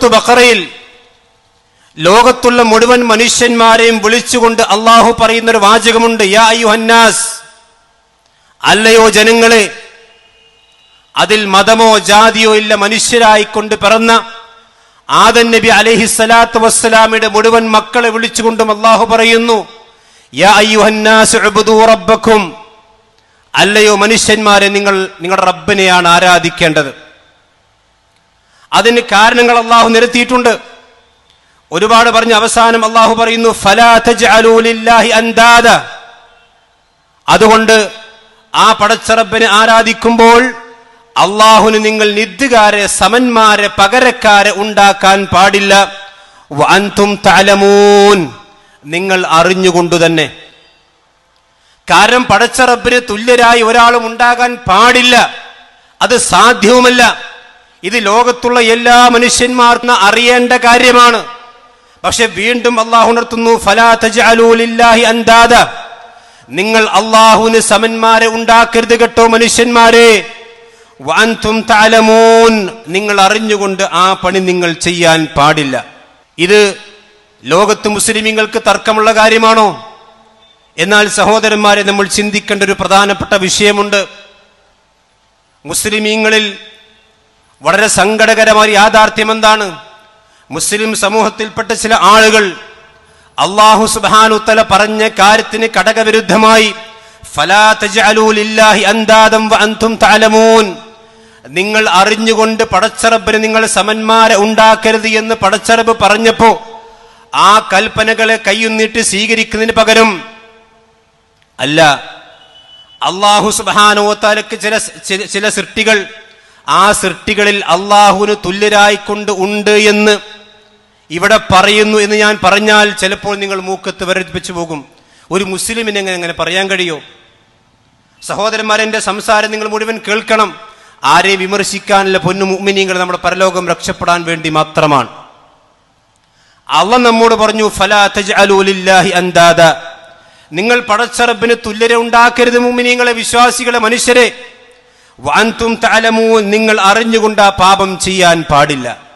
സൂറത്തു ബക്കറയിൽ ലോകത്തുള്ള മുഴുവൻ മനുഷ്യന്മാരെയും വിളിച്ചുകൊണ്ട് അള്ളാഹു പറയുന്നൊരു വാചകമുണ്ട് യാ അയ്യുഹന്നാസ് അല്ലയോ ജനങ്ങളെ അതിൽ മതമോ ജാതിയോ ഇല്ല മനുഷ്യരായിക്കൊണ്ട് പിറന്ന ആദൻ നബി അലഹിസ്സലാത്തു വസ്സലാമിയുടെ മുഴുവൻ മക്കളെ വിളിച്ചുകൊണ്ടും അള്ളാഹു പറയുന്നു അല്ലയോ മനുഷ്യന്മാരെ നിങ്ങൾ നിങ്ങളുടെ റബ്ബിനെയാണ് ആരാധിക്കേണ്ടത്? അതിന് കാരണങ്ങൾ അള്ളാഹു നിരത്തിയിട്ടുണ്ട്. ഒരുപാട് പറഞ്ഞ് അവസാനം അള്ളാഹു പറയുന്നു അതുകൊണ്ട് ആ പടച്ചറബിനെ ആരാധിക്കുമ്പോൾ അള്ളാഹുന് നിങ്ങൾ നിദ്ദുകാരെ സമന്മാരെ പകരക്കാരെ ഉണ്ടാക്കാൻ പാടില്ല. നിങ്ങൾ അറിഞ്ഞുകൊണ്ടു തന്നെ. കാരണം പടച്ചറബിന് തുല്യരായി ഒരാളും ഉണ്ടാകാൻ പാടില്ല. അത് സാധ്യവുമല്ല. ഇത് ലോകത്തുള്ള എല്ലാ മനുഷ്യന്മാർക്കും അറിയേണ്ട കാര്യമാണ്. പക്ഷെ വീണ്ടും അള്ളാഹു ഉണർത്തുന്നു ഫലാ അൻദാദ നിങ്ങൾ അള്ളാഹുവിന് സമന്മാരെ ഉണ്ടാക്കരുത് കേട്ടോ മനുഷ്യന്മാരെ. നിങ്ങൾ അറിഞ്ഞുകൊണ്ട് ആ പണി നിങ്ങൾ ചെയ്യാൻ പാടില്ല. ഇത് ലോകത്ത് മുസ്ലിമീങ്ങൾക്ക് തർക്കമുള്ള കാര്യമാണോ? എന്നാൽ സഹോദരന്മാരെ നമ്മൾ ചിന്തിക്കേണ്ട ഒരു പ്രധാനപ്പെട്ട വിഷയമുണ്ട്. മുസ്ലിമീങ്ങളിൽ വളരെ സങ്കടകരമായ യാഥാർത്ഥ്യം എന്താണ്? മുസ്ലിം സമൂഹത്തിൽപ്പെട്ട ചില ആളുകൾ അള്ളാഹു സുബാനുത്തല പറഞ്ഞ കാര്യത്തിന് കടകവിരുദ്ധമായി നിങ്ങൾ അറിഞ്ഞുകൊണ്ട് പടച്ചറബിന് നിങ്ങൾ സമന്മാരെ ഉണ്ടാക്കരുത് എന്ന് പടച്ചറബ് പറഞ്ഞപ്പോ ആ കൽപ്പനകളെ കയ്യുന്നിട്ട് സ്വീകരിക്കുന്നതിന് പകരം അല്ല അള്ളാഹു സുബാനോത്താലക്ക് ചില- ചില സൃഷ്ടികൾ ആ സൃഷ്ടികളിൽ അള്ളാഹുവിന് തുല്യരായിക്കൊണ്ട് ഉണ്ട് എന്ന് ഇവിടെ പറയുന്നു എന്ന് ഞാൻ പറഞ്ഞാൽ ചിലപ്പോൾ നിങ്ങൾ മൂക്കത്ത് വരപ്പിച്ചു പോകും. ഒരു മുസ്ലിമിന് എങ്ങനെ എങ്ങനെ പറയാൻ കഴിയോ? സഹോദരന്മാരെന്റെ സംസാരം നിങ്ങൾ മുഴുവൻ കേൾക്കണം. ആരെ വിമർശിക്കാനുള്ള പൊന്നു മുഅ്മിനീങ്ങൾ നമ്മുടെ പരലോകം രക്ഷപ്പെടാൻ വേണ്ടി മാത്രമാണ്. അവ നമ്മോട് പറഞ്ഞു ഫലാ അൻദാദ നിങ്ങൾ പടച്ചറബിന് തുല്യരെ ഉണ്ടാക്കരുത് മുഅ്മിനീങ്ങളെ വിശ്വാസികളെ മനുഷ്യരെ. വഅൻതും തഅലമൂൻ നിങ്ങൾ അറിഞ്ഞുകൊണ്ട് ആ പാപം ചെയ്യാൻ പാടില്ല.